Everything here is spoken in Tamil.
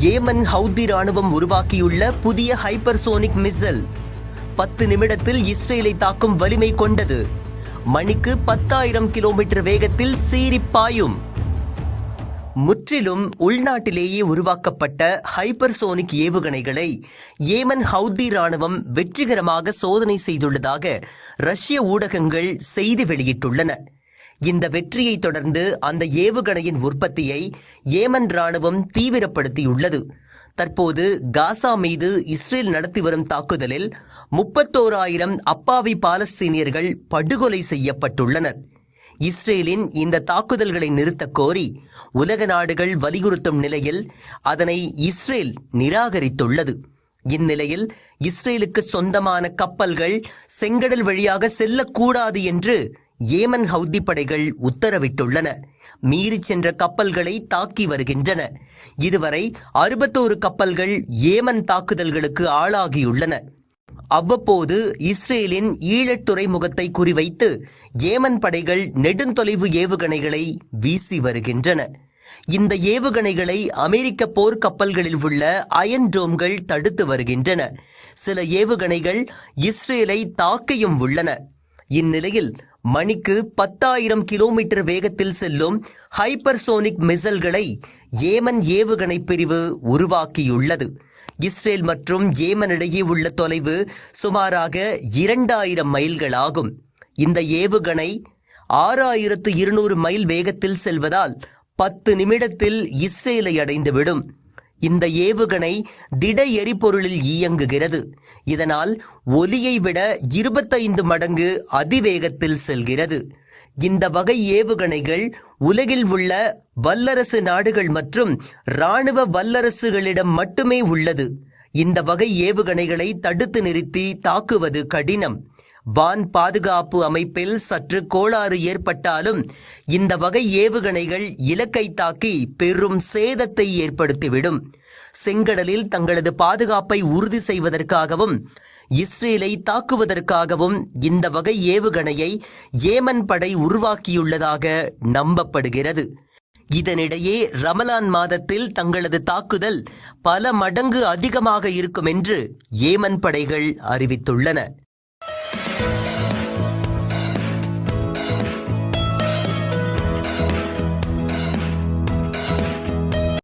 ஏமன் ஹவுதி ராணுவம் உருவாக்கியுள்ள புதிய ஹைப்பர்சோனிக் மிசல். பத்து நிமிடத்தில் இஸ்ரேலை தாக்கும் வலிமை கொண்டது. மணிக்கு பத்தாயிரம் கிலோமீட்டர் வேகத்தில் சீறிப் பாயும். முற்றிலும் உள்நாட்டிலேயே உருவாக்கப்பட்ட ஹைப்பர்சோனிக் ஏவுகணைகளை ஏமன் ஹவுதி ராணுவம் வெற்றிகரமாக சோதனை செய்துள்ளதாக ரஷ்ய ஊடகங்கள் செய்தி வெளியிட்டுள்ளன. இந்த வெற்றியைத் தொடர்ந்து அந்த ஏவுகணையின் உற்பத்தியை ஏமன் ராணுவம் தீவிரப்படுத்தியுள்ளது. தற்போது காசா மீது இஸ்ரேல் நடத்தி வரும் தாக்குதலில் முப்பத்தோராயிரம் அப்பாவி பாலஸ்தீனியர்கள் படுகொலை செய்யப்பட்டுள்ளனர். இஸ்ரேலின் இந்த தாக்குதல்களை நிறுத்தக் கோரி உலக நாடுகள் வலியுறுத்தும் நிலையில் அதனை இஸ்ரேல் நிராகரித்துள்ளது. இந்நிலையில் இஸ்ரேலுக்கு சொந்தமான கப்பல்கள் செங்கடல் வழியாக செல்லக்கூடாது என்று ஏமன் ஹவுதி படைகள் உத்தரவிட்டுள்ளன. மீறிச் சென்ற கப்பல்களை தாக்கி வருகின்றன. இதுவரை அறுபத்தோரு கப்பல்கள் ஏமன் தாக்குதல்களுக்கு ஆளாகியுள்ளன. அவ்வப்போது இஸ்ரேலின் ஈழத் துறைமுகத்தை குறிவைத்து ஏமன் படைகள் நெடுந்தொலைவு ஏவுகணைகளை வீசி வருகின்றன. இந்த ஏவுகணைகளை அமெரிக்க போர்க்கப்பல்களில் உள்ள அயன் டோம்கள் தடுத்து வருகின்றன. சில ஏவுகணைகள் இஸ்ரேலை தாக்கியும் உள்ளன. இந்நிலையில் மணிக்கு பத்தாயிரம் கிலோமீட்டர் வேகத்தில் செல்லும் ஹைப்பர்சோனிக் மிசல்களை ஏமன் ஏவுகணை பிரிவு உருவாக்கியுள்ளது. இஸ்ரேல் மற்றும் ஏமன் இடையே உள்ள தொலைவு சுமாராக இரண்டாயிரம் மைல்கள் ஆகும் இந்த ஏவுகணை ஆறாயிரத்து இருநூறு மைல் வேகத்தில் செல்வதால் பத்து நிமிடத்தில் இஸ்ரேலை அடைந்துவிடும். இந்த ஏவுகணை திட எரிபொருளில் இயங்குகிறது. இதனால் ஒலியை விட இருபத்தைந்து மடங்கு அதிவேகத்தில் செல்கிறது. இந்த வகை ஏவுகணைகள் உலகில் உள்ள வல்லரசு நாடுகள் மற்றும் இராணுவ வல்லரசுகளிடம் மட்டுமே உள்ளது. இந்த வகை ஏவுகணைகளை தடுத்து நிறுத்தி தாக்குவது கடினம். வான் பாதுகாப்பு அமைப்பில் சற்று கோளாறு ஏற்பட்டாலும் இந்த வகை ஏவுகணைகள் இலக்கை தாக்கி பெரும் சேதத்தை ஏற்படுத்திவிடும். செங்கடலில் தங்களது பாதுகாப்பை உறுதி செய்வதற்காகவும் இஸ்ரேலை தாக்குவதற்காகவும் இந்த வகை ஏவுகணையை ஏமன் படை உருவாக்கியுள்ளதாக நம்பப்படுகிறது. இதனிடையே ரமலான் மாதத்தில் தங்களது தாக்குதல் பல மடங்கு அதிகமாக இருக்கும் என்று ஏமன் படைகள் அறிவித்துள்ளன.